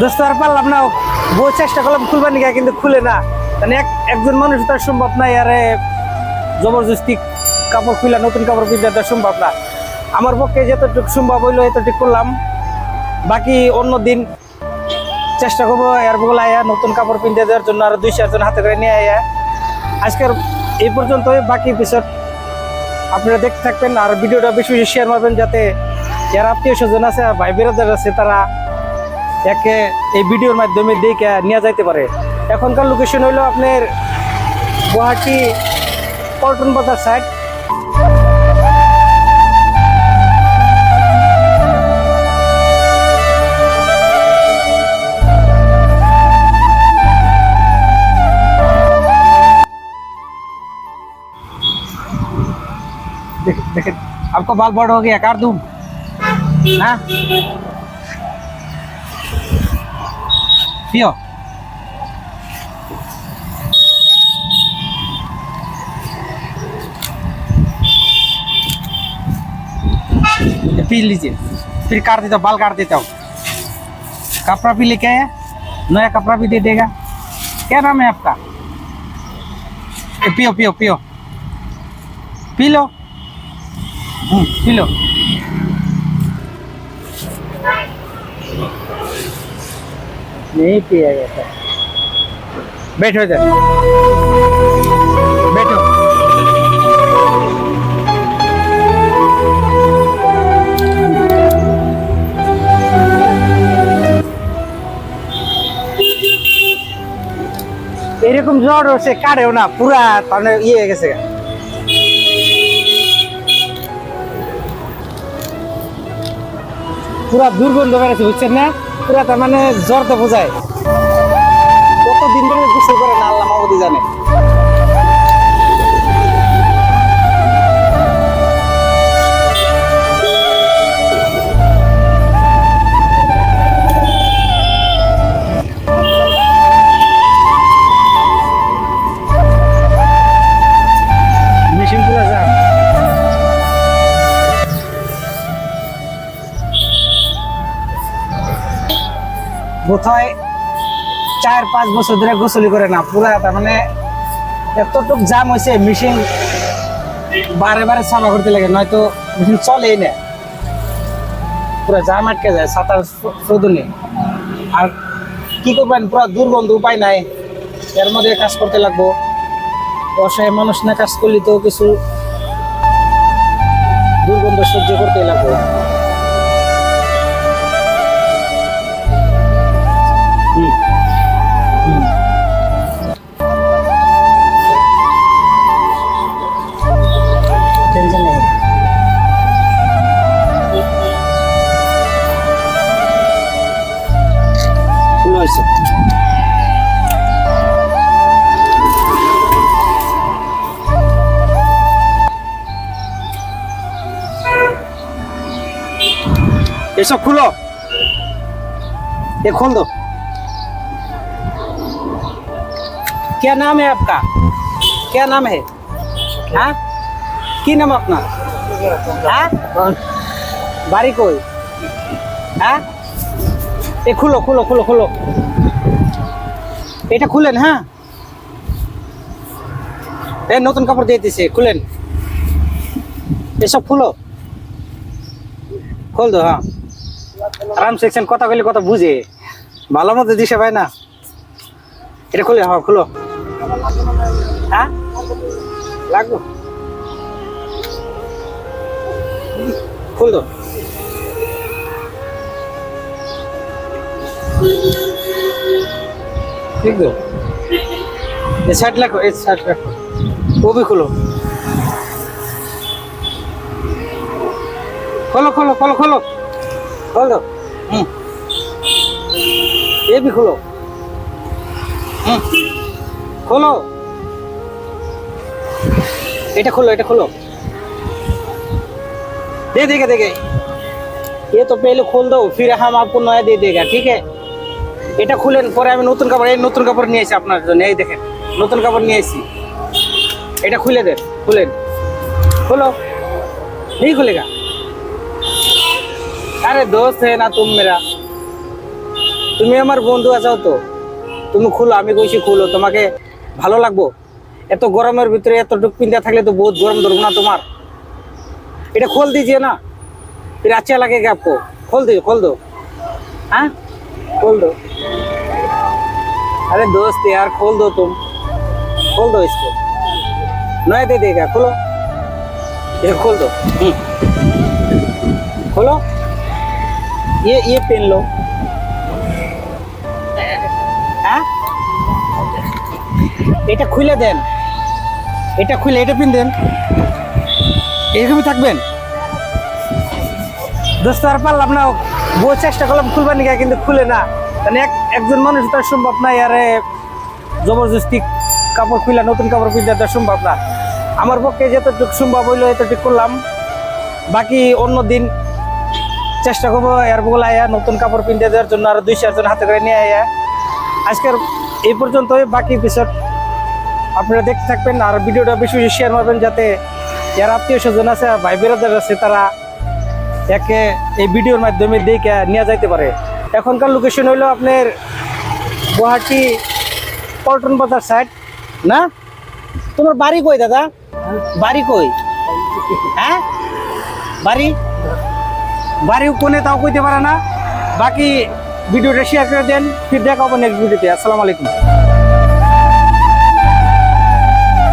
দোস্ত, আর পারলাম না। বউ চেষ্টা করলাম খুলবার নিকা, কিন্তু খুলে না। মানে এক একজন মানুষ তার সম্ভব নাই, আরে জবরদস্তি কাপড় খুলে নতুন কাপড় কিনতে তো সম্ভব না। আমার পক্ষে যতটুকু সম্ভব হইল, এতটুকু করলাম। বাকি অন্য দিন চেষ্টা করব, এর বগল আয়া নতুন কাপড় কিনতে দেওয়ার জন্য, আরও দুই চারজন হাতে করে নিয়ে আয়া। আজকের এই পর্যন্তই, বাকি এপিসোড আপনারা দেখতে থাকবেন, আর ভিডিওটা বেশি বেশি শেয়ার মারবেন, যাতে যারা আত্মীয় স্বজন আছে, আর ভাই বেড়াদার আছে, তারা একে এই ভিডিওর মাধ্যমে দেখে নিয়ে যাইতে পারে এখনকার লোকেশন হইলো আপনার গুয়াহাটি পল্টন বাজার সাইড देख देख आपको बाल बड़ हो गया काट दूं हाँ ये पी लीजिए। फिर काट देता हूँ बाल काट देता हूँ। कपड़ा भी लेके आया? नया कपड़ा भी दे देगा। क्या नाम है आपका? ये पियो पियो पियो। पी लो। हम्म, पी लो। नहीं पिया जाता बैठो इधर बैठो এরকম জ্বর হচ্ছে কাটেও না পুরা মানে ইয়ে হয়ে গেছে পুরা দুর্গন্ধ বেড়েছে বুঝছেন না পুরা তার মানে জ্বর তো বোঝায়। কতদিন ধরে গোসল করে না? বোধহয় চার, পাঁচ বছর ধরে গোসলি করে না, পুরা তার মানে এতটুক জাম হয়েছে মেশিন বারে বারে সাফা করতে লাগে, নয়তো মেশিন চলেই না। পুরো জাম আটকে যায় সাঁতার সদনে আর কি করবেন, পুরো দুর্গন্ধ উপায় নাই, এর মধ্যে কাজ করতে লাগবো। অসহায় মানুষ না কাজ করলে তো কিছু দুর্গন্ধ সহ্য করতে লাগবো। এসব খুলো ये खोल दो क्या नाम है आपका क्या नाम है हाँ की नाम अपना हाँ বাড়ি কই হ্যাঁ এ খুলো খুলো খুলো খুলো এটা খুলেন হ্যাঁ এ নতুন কাপড় দিয়ে দিছে খুলেন এসব খুলো খোল দো হ্যাঁ আরাম সেকশন কথা কইলে কথা বুঝে। ভালো মতো দিশে পায় না? এটা খুলে হ্যাঁ খুলো। হ্যাঁ? লাগবো? খুল তো। ঠিক তো? এ শার্ট লাগো এ শার্ট রাখো। ও বি খুলো। খোলো খোলো খোলো খোলো। खोल दो हम्म ये भी खोलो हम्म खोलो এটা খোলো এটা খোলো दे देगा देगा ये तो पहले खोल दो फिर हम आपको नया दे देगा ठीक है এটা খুলেন পরে আমি নতুন কাপড় এই নতুন কাপড় নিয়ে এসেছি আপনার জন্য এই দেখেন নতুন কাপড় নিয়ে এসেছি এটা খুলে দেন খুলেন खोलो नहीं खुलेगा अरे दोस्त है ना तुम मेरा তুমি আমার বন্ধু আছো তো তুমি খুলো আমি কইছি খুলো তোমাকে ভালো লাগবো এত গরমের ভিতরে এতটুকু পিন্ধা থাকলে তো বহুত গরম ধরবো না তোমার এটা खोल दीजिए ना फिर अच्छा लगेगा आपको खोल दो खोल दो हाँ खोल दो अरे दोस्त यार खोल दो तुम खोल दो इसको नया दे देगा खोलो ये खोल दो हम्म। खोलो ये ये पेन लो হ্যাঁ এটা খুলে দেন এটা খুলে এটা পিন দেন এরকমই থাকবেন দোস্ত আর পারলাম না বউ চেষ্টা করলাম খুলবার নিকা কিন্তু খুলে না মানে এক একজন মানুষ তার সম্ভব না আরে জবরদস্তি কাপড় খুলে নতুন কাপড় পিন্ধা দেওয়া সম্ভব না আমার পক্ষে যতটুকু সম্ভব হইলো এতটুকু করলাম বাকি অন্য দিন চেষ্টা করব এর বগুলো আয়া নতুন কাপড় পিন্ধে দেওয়ার জন্য আর দুই, চারজন হাতে করে নিয়ে আয়া আজকের এই পর্যন্তই, বাকি এপিসোড আপনারা দেখতে থাকবেন আর ভিডিওটা বেশি বেশি শেয়ার মারবেন যাতে যারা আত্মীয় স্বজন আছে ভাই বেরাদার আছে, তারা একে এই ভিডিওর মাধ্যমে দেখে নিয়ে যাইতে পারে। এখনকার লোকেশন হইল আপনার গুয়াহাটি পল্টন বাজার সাইড না? তোমার বাড়ি কই দাদা? বাড়ি কই? হ্যাঁ? বাড়ি? বাড়ি কোনে তাও কইতে পারে না। বাকি ভিডিওটা শেয়ার করে দেন ফির দেখা হবে নেক্সট ভিডিওতে আসসালামু আলাইকুম।